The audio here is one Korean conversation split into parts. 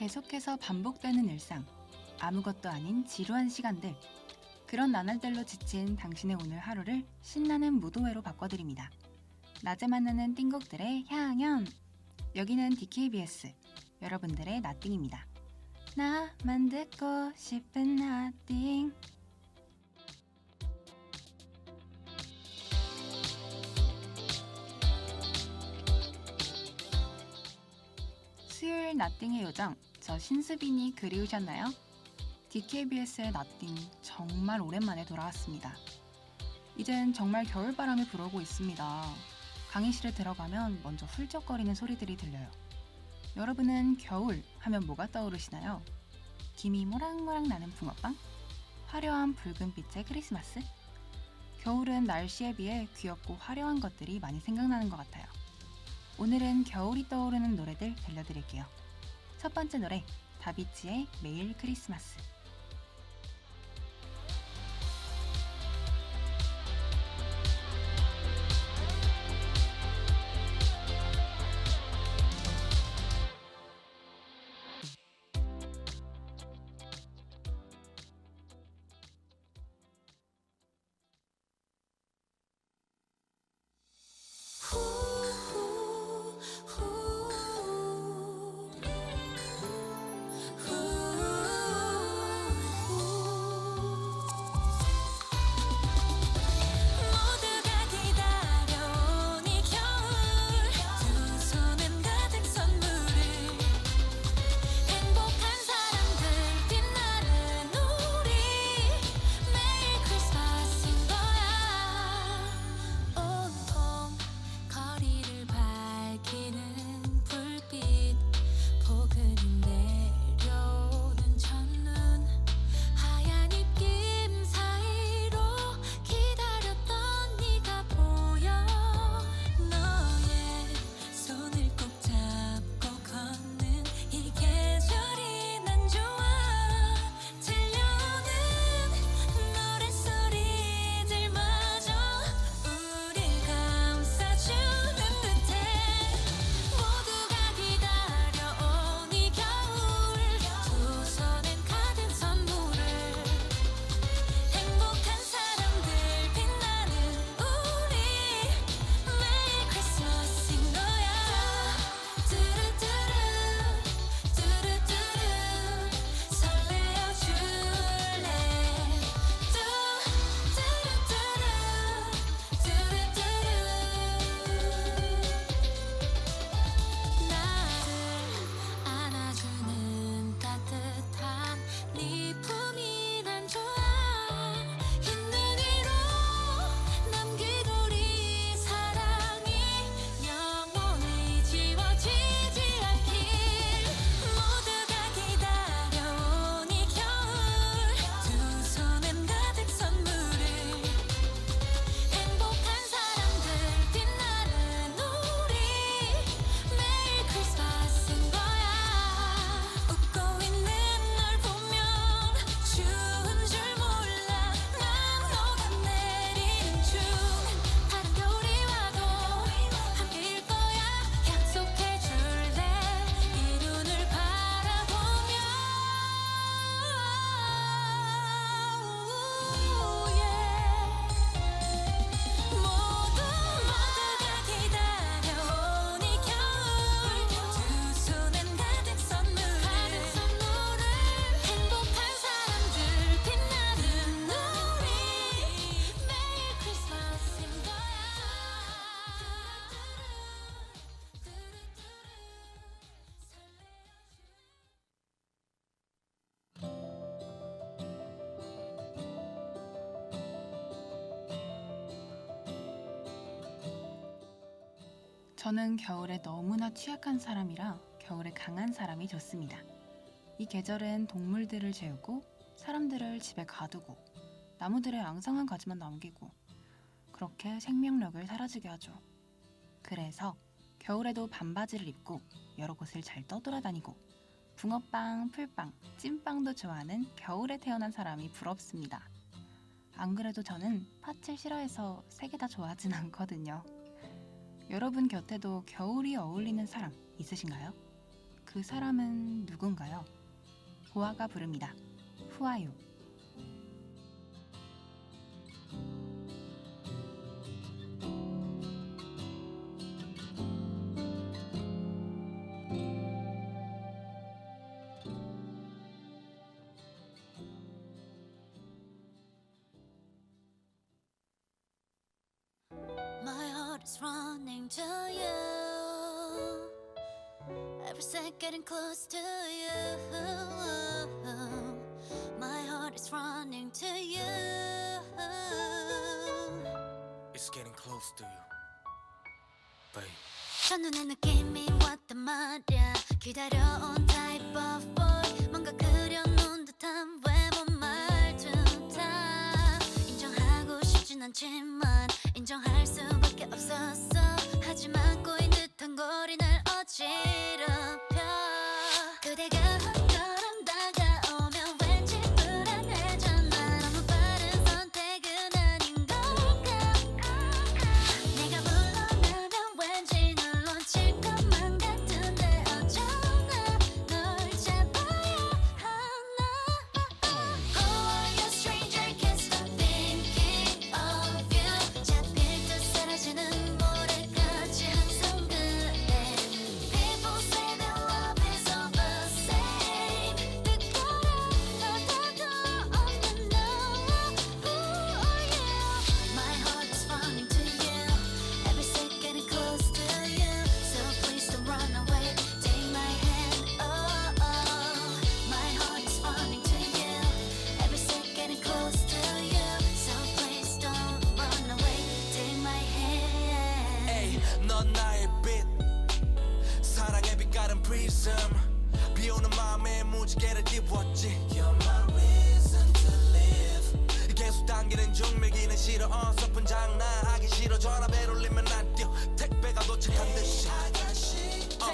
계속해서 반복되는 일상. 아무것도 아닌 지루한 시간들. 그런 나날들로 지친 당신의 오늘 하루를 신나는 무도회로 바꿔드립니다. 낮에 만나는 띵곡들의 향연. 여기는 DKBS. 여러분들의 나띵입니다. 나만 듣고 싶은 나띵. 수요일 나띵의 요정, 저 신수빈이 그리우셨나요? DKBS의 나띵 정말 오랜만에 돌아왔습니다. 이젠 정말 겨울바람이 불어오고 있습니다. 강의실에 들어가면 먼저 훌쩍거리는 소리들이 들려요. 여러분은 겨울 하면 뭐가 떠오르시나요? 김이 모락모락 나는 붕어빵? 화려한 붉은빛의 크리스마스? 겨울은 날씨에 비해 귀엽고 화려한 것들이 많이 생각나는 것 같아요. 오늘은 겨울이 떠오르는 노래들 들려드릴게요. 첫 번째 노래, 다비치의 매일 크리스마스. 저는 겨울에 너무나 취약한 사람이라 겨울에 강한 사람이 좋습니다. 이 계절은 동물들을 재우고 사람들을 집에 가두고 나무들의 앙상한 가지만 남기고 그렇게 생명력을 사라지게 하죠. 그래서 겨울에도 반바지를 입고 여러 곳을 잘 떠돌아다니고 붕어빵, 풀빵, 찐빵도 좋아하는 겨울에 태어난 사람이 부럽습니다. 안 그래도 저는 팥을 싫어해서 세 개 다 좋아하진 않거든요. 여러분 곁에도 겨울이 어울리는 사람 있으신가요? 그 사람은 누군가요? 보아가 부릅니다. 후아유. 1% getting close to you. My heart is running to you. It's getting close to you. Babe. 첫눈에 느낌이 왔단 말야 기다려온 type of boy 뭔가 그려놓은 듯한 외모 말투다 인정하고 싶진 않지만 인정할 수밖에 없었어 하지만 꼬인 듯한 거리 날 어지러 prism. 비오는 마음에 무지개를 띄웠지. You're my reason to live. 계속 당기는 중매기는 싫어 어설픈 장난 하기 싫어 전화벨 울리면 안 뛰어 택배가 도착한 듯이 어,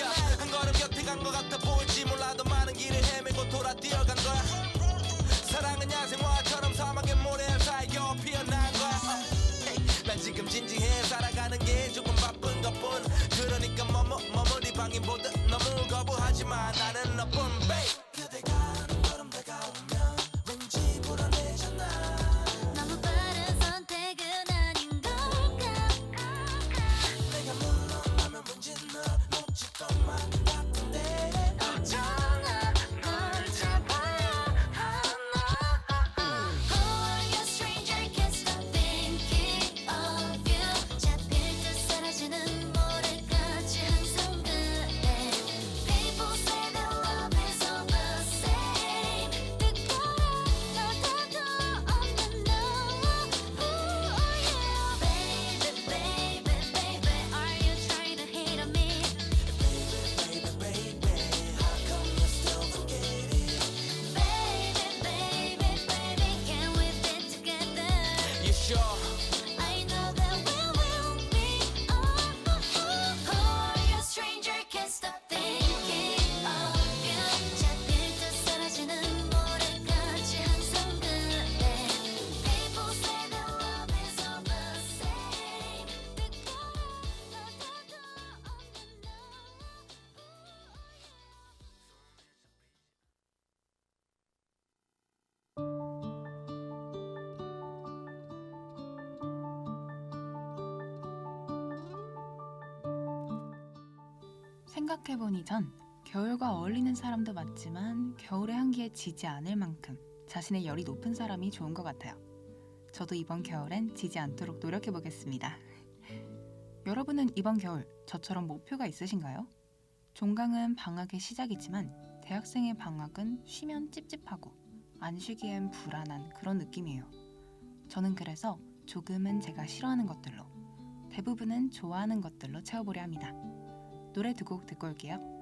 야, 한 걸음 곁에 간 것 같아 보일지 몰라도 많은 길을 헤매고 돌아 뛰어간 보다 너무 거부하지만 나는 생각해보니 전 겨울과 어울리는 사람도 맞지만 겨울의 한기에 지지 않을 만큼 자신의 열이 높은 사람이 좋은 것 같아요. 저도 이번 겨울엔 지지 않도록 노력해보겠습니다. 여러분은 이번 겨울 저처럼 목표가 있으신가요? 종강은 방학의 시작이지만 대학생의 방학은 쉬면 찝찝하고 안 쉬기엔 불안한 그런 느낌이에요. 저는 그래서 조금은 제가 싫어하는 것들로 대부분은 좋아하는 것들로 채워보려 합니다. 노래 두 곡 듣고 올게요.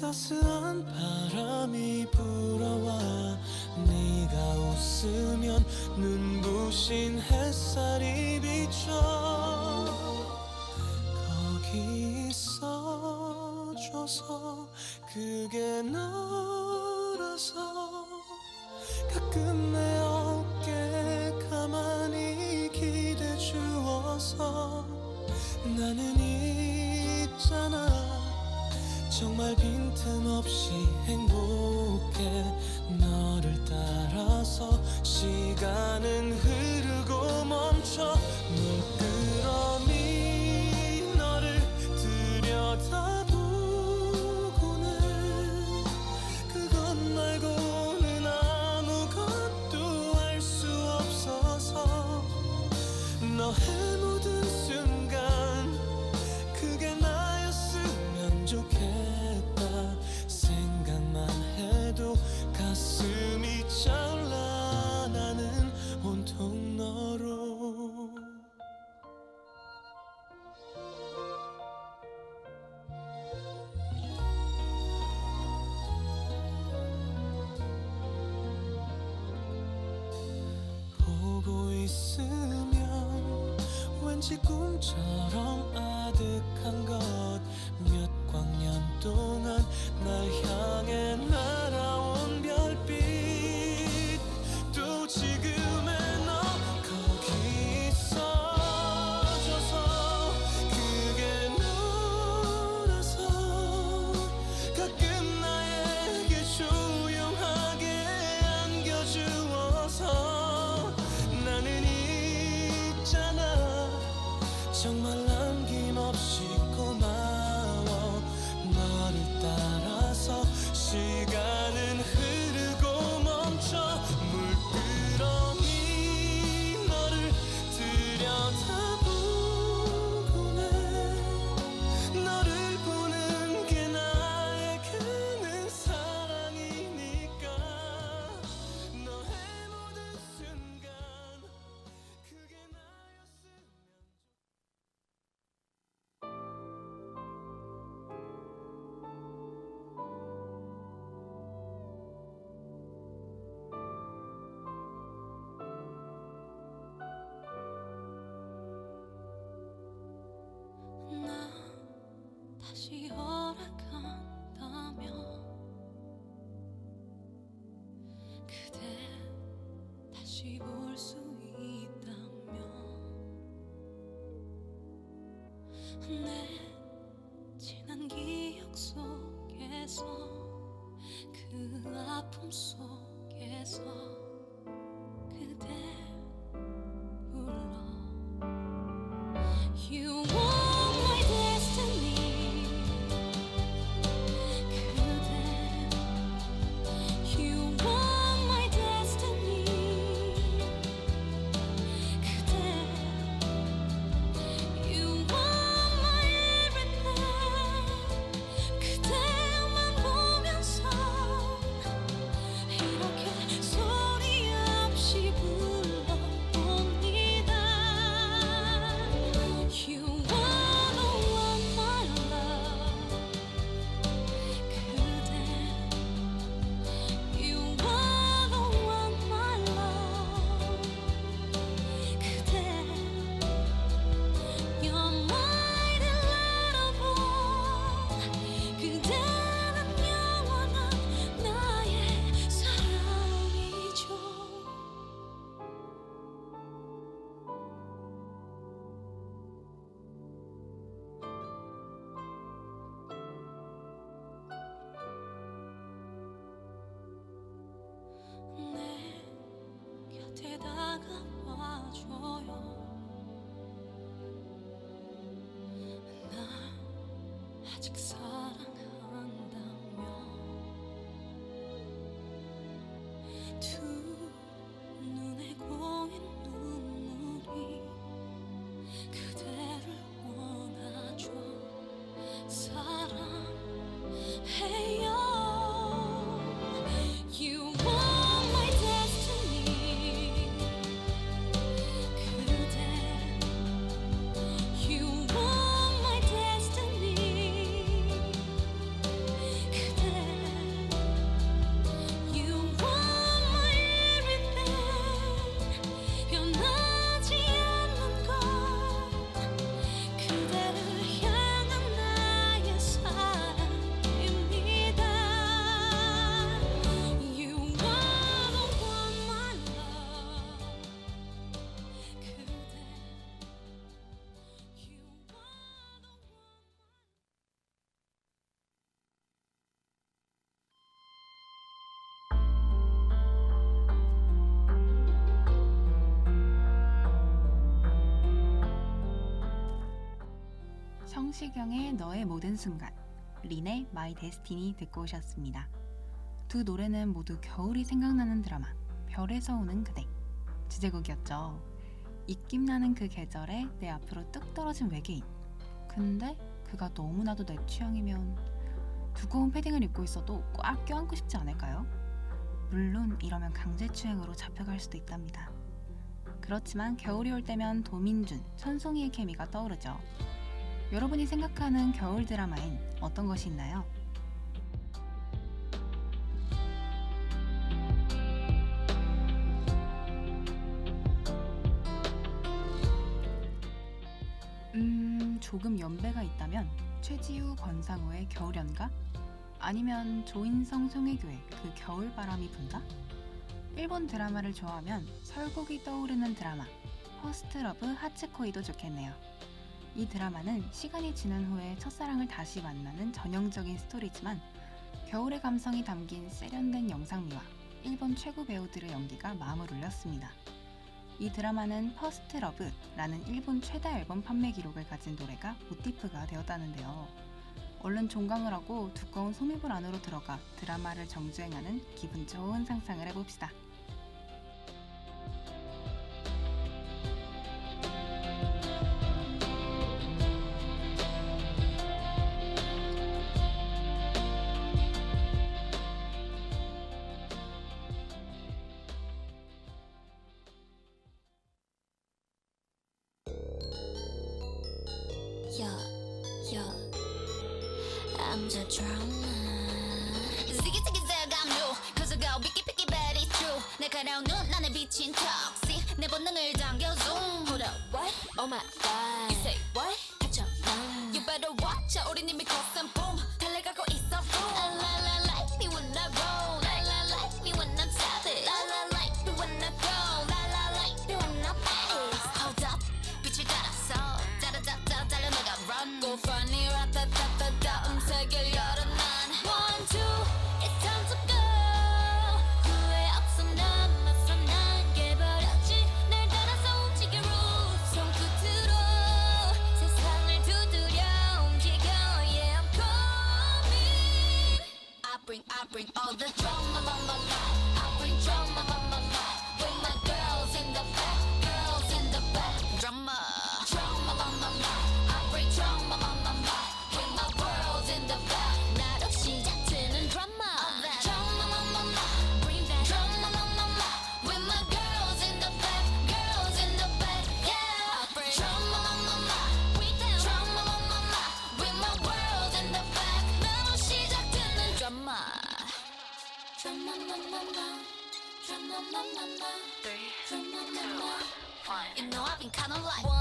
따스한 바람이 불어와 네가 웃으면 눈부신 햇살이 비쳐 거기 있어줘서 그게 너라서 가끔 내 어깨 가만히 기대 주어서 나는 있잖아 정말 빈틈없이 행복해 너를 따라서 시간은 흐르고 멈춰 다시 허락한다면 그대 다시 볼 수 있다면 내 지난 기억 속에서 다가와줘요. 날 아직 사 성시경의 너의 모든 순간, 린의 마이 데스티니 듣고 오셨습니다. 두 노래는 모두 겨울이 생각나는 드라마 별에서 오는 그대 주제곡이었죠. 입김나는 그 계절에 내 앞으로 뚝 떨어진 외계인. 근데 그가 너무나도 내 취향이면 두꺼운 패딩을 입고 있어도 꽉 껴안고 싶지 않을까요? 물론 이러면 강제추행으로 잡혀갈 수도 있답니다. 그렇지만 겨울이 올 때면 도민준, 천송이의 케미가 떠오르죠. 여러분이 생각하는 겨울 드라마엔 어떤 것이 있나요? 음, 조금 연배가 있다면 최지우, 권상우의 겨울연가? 아니면 조인성, 송혜교의 그 겨울바람이 분다? 일본 드라마를 좋아하면 설국이 떠오르는 드라마 퍼스트 러브 하츠코이도 좋겠네요. 이 드라마는 시간이 지난 후에 첫사랑을 다시 만나는 전형적인 스토리지만 겨울의 감성이 담긴 세련된 영상미와 일본 최고 배우들의 연기가 마음을 울렸습니다. 이 드라마는 퍼스트 러브라는 일본 최다 앨범 판매 기록을 가진 노래가 모티프가 되었다는데요. 얼른 종강을 하고 두꺼운 소미불 안으로 들어가 드라마를 정주행하는 기분 좋은 상상을 해봅시다. kind of like.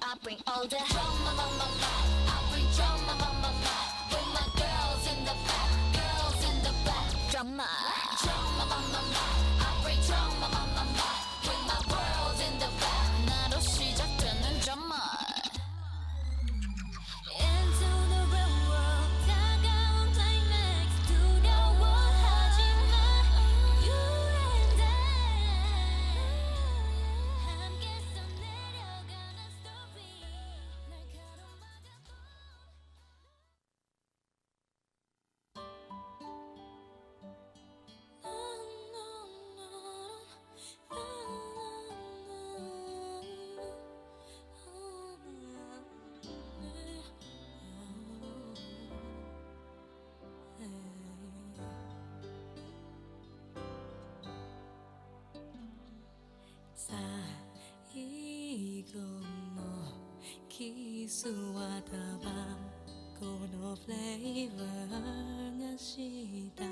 Bring I bring all the drama ma, ma, ma. I bring drama ma, ma, ma. With my girls in the back girls in the back drama 姿はこのフレーバーがした苦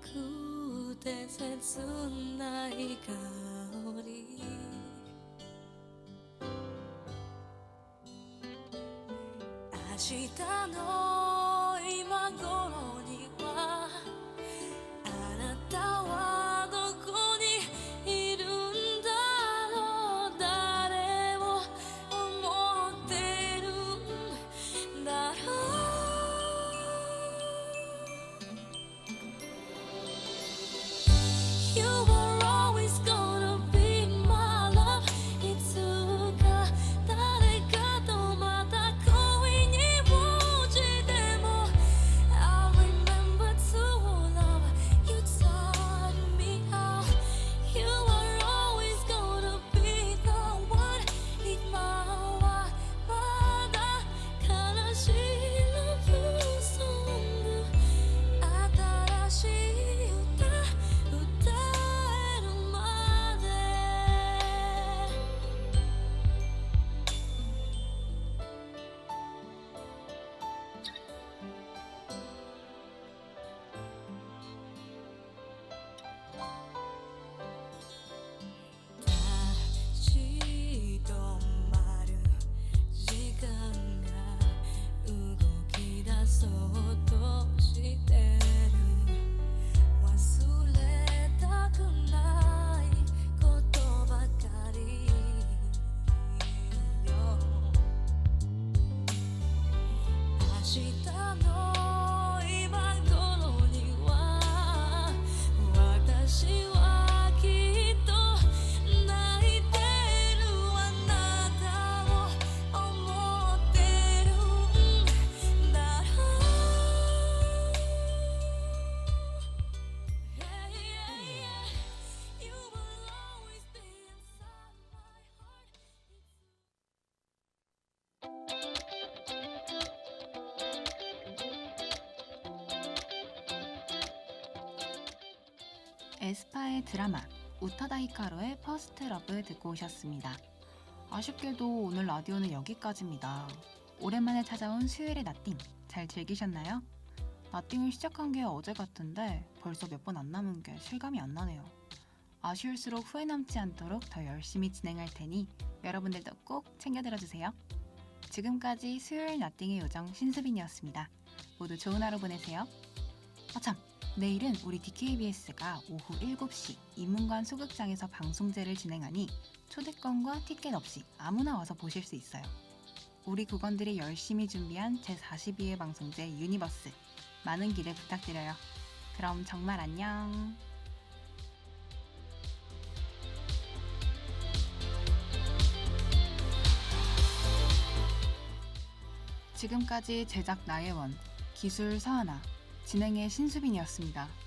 くて切ない香り。明日の 에스파의 드라마 우타다이카로의 퍼스트 러브 듣고 오셨습니다. 아쉽게도 오늘 라디오는 여기까지입니다. 오랜만에 찾아온 수요일의 나띵 잘 즐기셨나요? 나띵을 시작한 게 어제 같은데 벌써 몇 번 안 남은 게 실감이 안 나네요. 아쉬울수록 후회 남지 않도록 더 열심히 진행할 테니 여러분들도 꼭 챙겨 들어주세요. 지금까지 수요일 나띵의 요정 신수빈이었습니다. 모두 좋은 하루 보내세요. 아참 내일은 우리 DKBS가 오후 7시 인문관 소극장에서 방송제를 진행하니 초대권과 티켓 없이 아무나 와서 보실 수 있어요. 우리 국원들이 열심히 준비한 제42회 방송제 유니버스 많은 기대 부탁드려요. 그럼 정말 안녕. 지금까지 제작 나예원, 기술 서하나, 진행의 신수빈이었습니다.